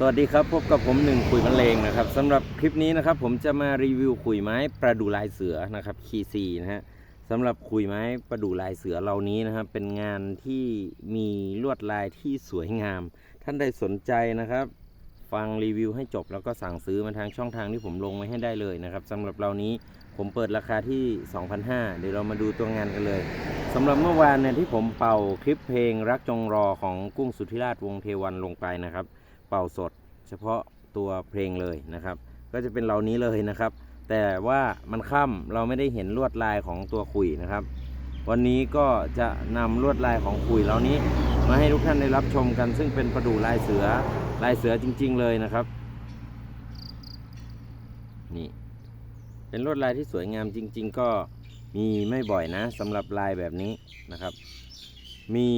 สวัสดีครับ พบกับผมหนึ่งขุยบรรเลงนะครับสำหรับคลิปนี้นะครับ ผมจะมารีวิวขุยไม้ประดูลายเสือนะครับคีซีนะฮะสำหรับขุยไม้ประดูลายเสือเหล่านี้นะครับ เป็นงานที่มีลวดลายที่สวยงาม ท่านใดสนใจนะครับ ฟังรีวิวให้จบแล้วก็สั่งซื้อมาทางช่องทางที่ผมลงไว้ให้ได้เลยนะครับสำหรับเรานี้ผมเปิดราคาที่ 2,500 เดี๋ยวเรามาดูตัวงานกันเลยสำหรับเมื่อวานเนี่ยที่ผมเป่าคลิปเพลงรักจงรอของกุ้งสุธิราชวงเทวันลงไปนะครับ เป่าสด เฉพาะตัวเพลงเลยนะครับ ก็จะเป็นเหล่านี้เลยนะครับ แต่ว่ามันค่ำเราไม่ได้เห็นลวดลายของตัวขุยนะครับ วันนี้ก็จะนำลวดลายของขุยเหล่านี้ มาให้ทุกท่านได้รับชมกัน ซึ่งเป็นประดูลายเสือลายเสือจริง ๆ เลยนะครับ นี่เป็นลวดลายที่สวยงามจริง ๆ ก็มีไม่บ่อยนะสำหรับลายแบบนี้นะครับ มี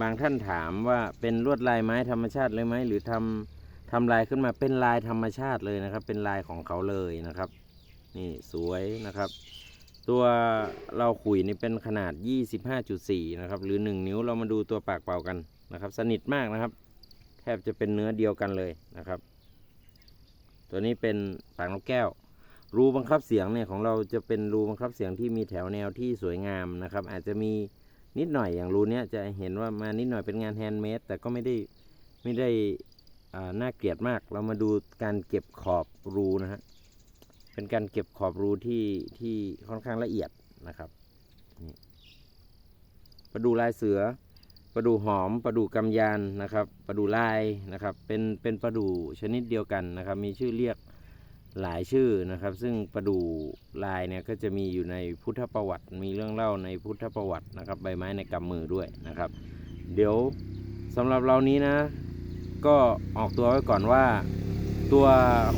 บางท่านถามว่าเป็นลวดลายไม้ธรรมชาติเลยไหมหรือทำทำลายขึ้นมาเป็นลายธรรมชาติเลยนะครับ เป็นลายของเขาเลยนะครับ นี่สวยนะครับ ตัวเราขุยนี่เป็นขนาด 25.4 นะครับ หรือ 1 นิ้วเรามาดูตัวปากเป่ากันนะครับ สนิทมากนะครับ แทบจะเป็นเนื้อเดียวกันเลยนะครับ ตัวนี้เป็นปากนกแก้วรูบังคับเสียงเนี่ยของเราจะเป็นรูบังคับเสียงที่มีแถวแนวที่สวยงามนะครับ อาจจะมี นิดหน่อยอย่างรูเนี้ยจะเห็นว่ามานิดหน่อยเป็นงานแฮนด์เมดแต่ก็ไม่ได้ไม่ได้น่าเกลียดมาก เรามาดูการเก็บขอบรูนะฮะเป็นการเก็บขอบรูที่ที่ค่อนข้างละเอียดนะครับนี่ประดูลายเสือประดูหอมประดูกำยานนะครับประดูลายนะครับ เป็นเป็นประดูชนิดเดียวกันนะครับ มีชื่อเรียก หลายชื่อนะครับ ซึ่งประดู่ลายเนี่ยก็จะมีอยู่ในพุทธประวัติ มีเรื่องเล่าในพุทธประวัตินะครับ ใบไม้ในกำมือด้วยนะครับ เดี๋ยวสำหรับเรานี้นะ ก็ออกตัวไว้ก่อนว่า ตัว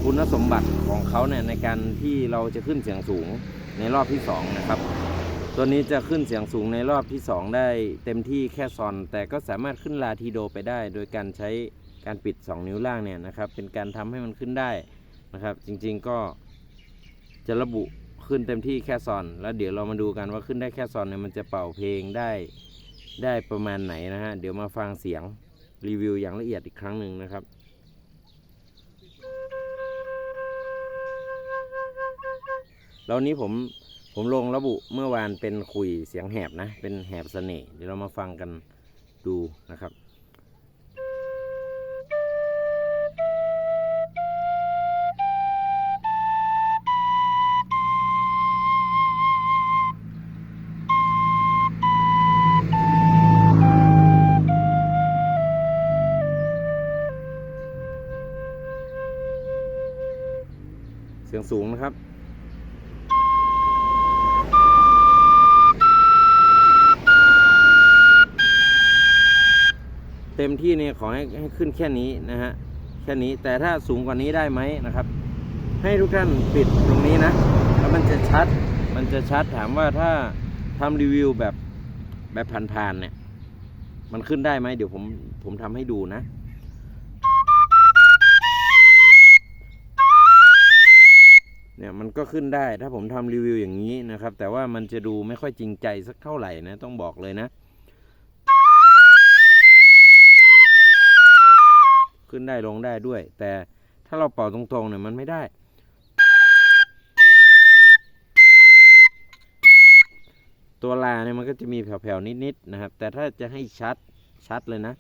คุณสมบัติของเขาเนี่ยในการที่เราจะขึ้นเสียงสูงในรอบที่สองนะครับตัวนี้จะขึ้นเสียงสูงในรอบที่ 2 ได้เต็มที่แค่ซอน แต่ก็สามารถขึ้นลาทีโดไปได้ โดยการใช้การปิด 2 นิ้วล่างเนี่ยนะครับ เป็นการทำให้มันขึ้นได้ นะครับ จริงๆก็จะระบุขึ้นเต็มที่แค่ซอน แล้วเดี๋ยวเรามาดูกันว่าขึ้นได้แค่ซอนเนี่ยมันจะเป่าเพลงได้ได้ประมาณไหนนะฮะ เดี๋ยวมาฟังเสียงรีวิวอย่างละเอียดอีกครั้งหนึ่งนะครับแล้วนี้ผมผมลงระบุเมื่อวานเป็นคุยเสียงแหบนะ เป็นแหบเสน่ห์เดี๋ยวเรามาฟังกันดูนะครับ สูงนะครับ เต็มที่เนี่ยขอให้ให้ขึ้นแค่นี้นะฮะแค่นี้แต่ถ้าสูงกว่านี้ได้ไหมนะครับ ให้ทุกท่านปิดตรงนี้นะแล้วมันจะชัดมันจะชัดถามว่าถ้าทำรีวิวแบบแบบผ่านๆเนี่ย มันขึ้นได้ไหมเดี๋ยวผมผมทำให้ดูนะ เนี่ยมันก็ขึ้นได้ถ้าผมทำรีวิวอย่างนี้นะครับ แต่ว่ามันจะดูไม่ค่อยจริงใจสักเท่าไหร่นะต้องบอกเลยนะ ขึ้นได้ลงได้ด้วย แต่ถ้าเราเป่าตรงๆเนี่ยมันไม่ได้ ตัวลาเนี่ยมันก็จะมีแผ่วๆนิดๆนะครับ แต่ถ้าจะให้ชัดชัดเลยนะ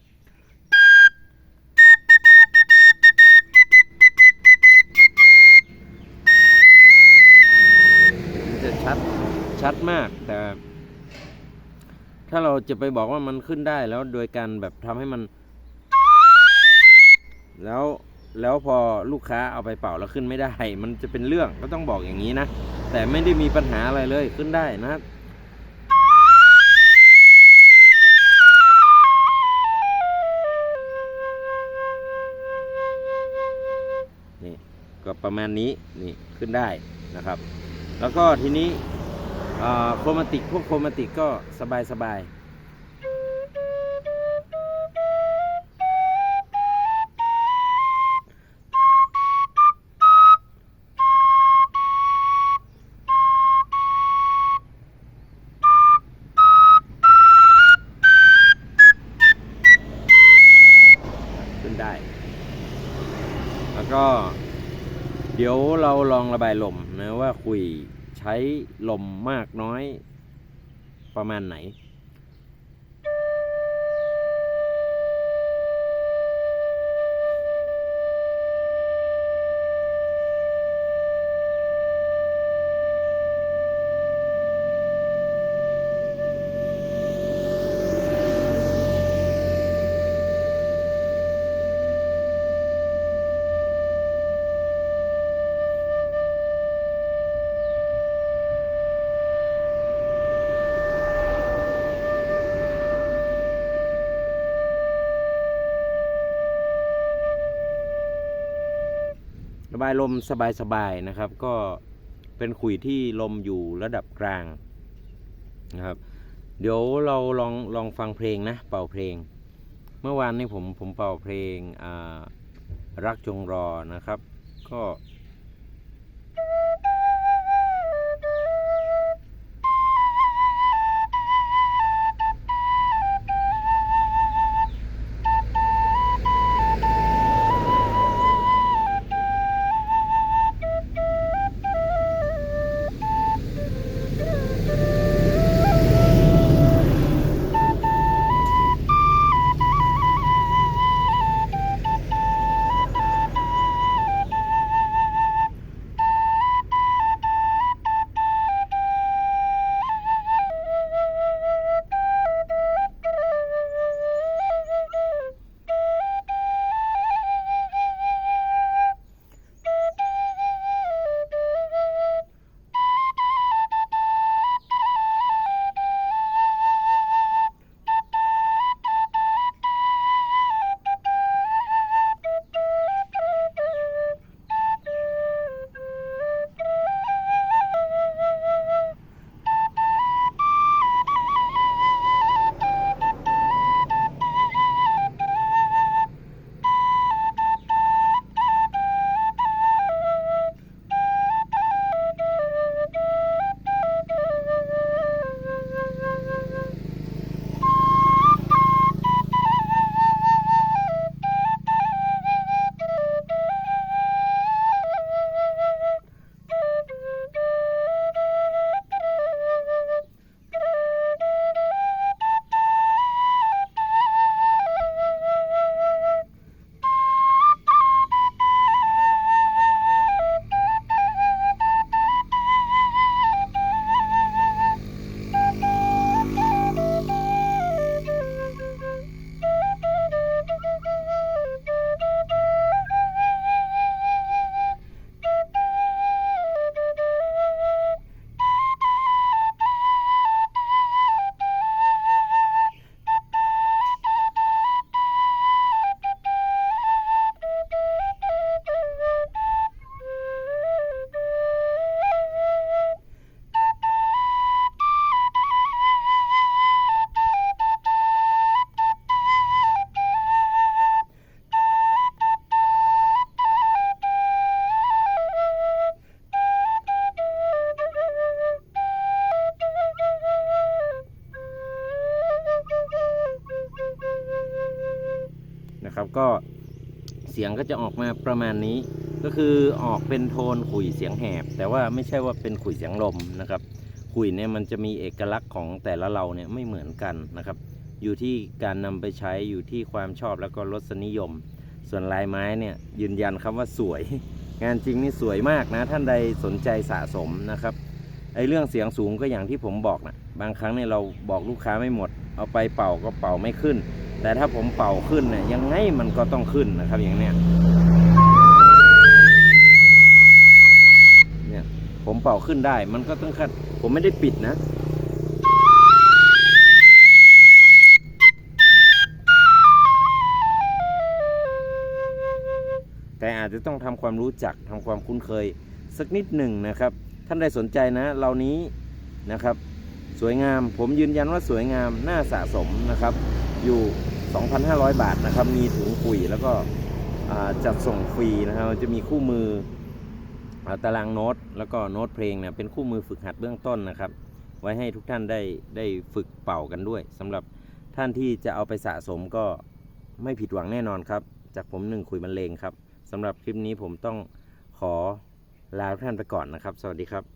ชัดชัดมากแต่ ถ้าเราจะไปบอกว่ามันขึ้นได้แล้วโดยการแบบทำให้มัน แล้วแล้วพอลูกค้าเอาไปเป่าแล้วขึ้นไม่ได้ มันจะเป็นเรื่องก็ต้องบอกอย่างนี้นะ แต่ไม่ได้มีปัญหาอะไรเลยขึ้นได้นะครับนี่ก็ประมาณนี้นี่ขึ้นได้นะครับ แล้วก็ทีนี้โครมาติกพวกโครมาติกก็สบายสบาย เดี๋ยวเราลองระบายลมนะว่าคุยใช้ลมมากน้อยประมาณไหน ระบายลมสบายๆนะครับ ก็เป็นขุยที่ลมอยู่ระดับกลางนะครับ เดี๋ยวเราลองลองฟังเพลงนะ เป่าเพลง เมื่อวานนี้ผมผมเป่าเพลงรักจงรอนะครับ ก็ ก็เสียงก็จะออกมาประมาณนี้ ก็คือออกเป็นโทนขุยเสียงแหบ แต่ว่าไม่ใช่ว่าเป็นขุยเสียงลมนะครับขุยเนี่ยมันจะมีเอกลักษณ์ของแต่ละเราเนี่ยไม่เหมือนกันนะครับ อยู่ที่การนำไปใช้อยู่ที่ความชอบแล้วก็รสนิยม ส่วนลายไม้เนี่ยยืนยันคำว่าสวย งานจริงนี่สวยมากนะท่านใดสนใจสะสมนะครับไอเรื่องเสียงสูงก็อย่างที่ผมบอกนะบางครั้งเนี่ยเราบอกลูกค้าไม่หมด เอาไปเป่าก็เป่าไม่ขึ้น แต่ถ้าผมเป่าขึ้นเนี่ยยังไงมันก็ต้องขึ้นนะครับอย่างเนี้ยเนี่ยผมเป่าขึ้นได้มันก็ต้องขึ้นผมไม่ได้ปิดนะแต่อาจจะต้องทำความรู้จักทำความคุ้นเคย สักนิดหนึ่งนะครับ ท่านใดสนใจนะเหล่านี้นะครับ สวยงามผมยืนยันว่าสวยงามน่าสะสมนะครับ อยู่ 2,500 บาทนะครับ มีถุงปุ๋ยแล้วก็จัดส่งฟรีนะครับ จะมีคู่มือตารางโน้ต แล้วก็โน้ตเพลงเนี่ยเป็นคู่มือฝึกหัดเบื้องต้นนะครับ ไว้ให้ทุกท่านได้ได้ฝึกเป่ากันด้วยสำหรับท่านที่จะเอาไปสะสมก็ไม่ผิดหวังแน่นอนครับ จากผมหนึ่งคุยบรรเลงครับสำหรับคลิปนี้ผมต้องขอลาทุกท่านไปก่อนนะครับ สวัสดีครับ